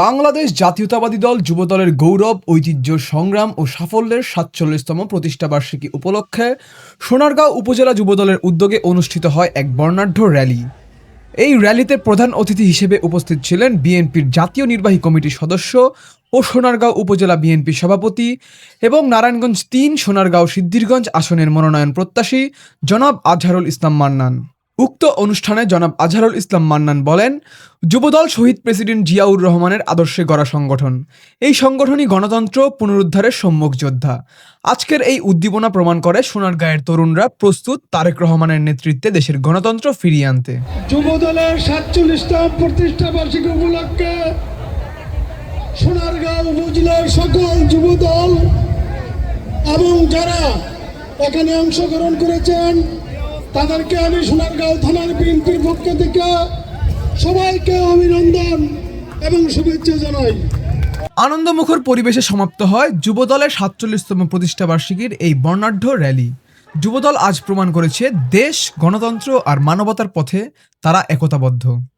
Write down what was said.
বাংলাদেশ জাতীয়তাবাদী দল যুবদলের গৌরব, ঐতিহ্য, সংগ্রাম ও সাফল্যের সাতচল্লিশতম প্রতিষ্ঠাবার্ষিকী উপলক্ষে সোনারগাঁও উপজেলা যুবদলের উদ্যোগে অনুষ্ঠিত হয় এক বর্ণাঢ্য র্যালি। এই র্যালিতে প্রধান অতিথি হিসেবে উপস্থিত ছিলেন বিএনপির জাতীয় নির্বাহী কমিটির সদস্য ও সোনারগাঁও উপজেলা বিএনপি সভাপতি এবং নারায়ণগঞ্জ তিন, সোনারগাঁও সিদ্ধিরগঞ্জ আসনের মনোনয়ন প্রত্যাশী জনাব আজহারুল ইসলাম মান্নান। উক্ত অনুষ্ঠানে জনাব আজহারুল ইসলাম মান্নান বলেন, যুবদল শহীদ প্রেসিডেন্ট জিয়াউর রহমানের আদর্শে গড়া সংগঠন। এই সংগঠনই গণতন্ত্র পুনরুদ্ধারের সম্মুখ যোদ্ধা। আজকের এই উদ্দীপনা প্রমাণ করে সোনারগাঁয়ের তরুণরা প্রস্তুত তারেক রহমানের নেতৃত্বে দেশের গণতন্ত্র ফিরিয়ে আনতে। যুবদলের সাতচল্লিশতম প্রতিষ্ঠা বার্ষিকী উপলক্ষে সোনারগাঁও উপজেলার সকল যুবদল এবং যারা এখানে অংশগ্রহণ করেছেন তাদেরকে আমি সোনারগাঁও থানার বিএনপির পক্ষ থেকে সবাইকে অভিনন্দন এবং শুভেচ্ছা জানাই। আনন্দমুখর পরিবেশে সমাপ্ত হয় যুবদলের সাতচল্লিশতম প্রতিষ্ঠাবার্ষিকীর এই বর্ণাঢ্য র্যালি। যুবদল আজ প্রমাণ করেছে দেশ, গণতন্ত্র আর মানবতার পথে তারা একতাবদ্ধ।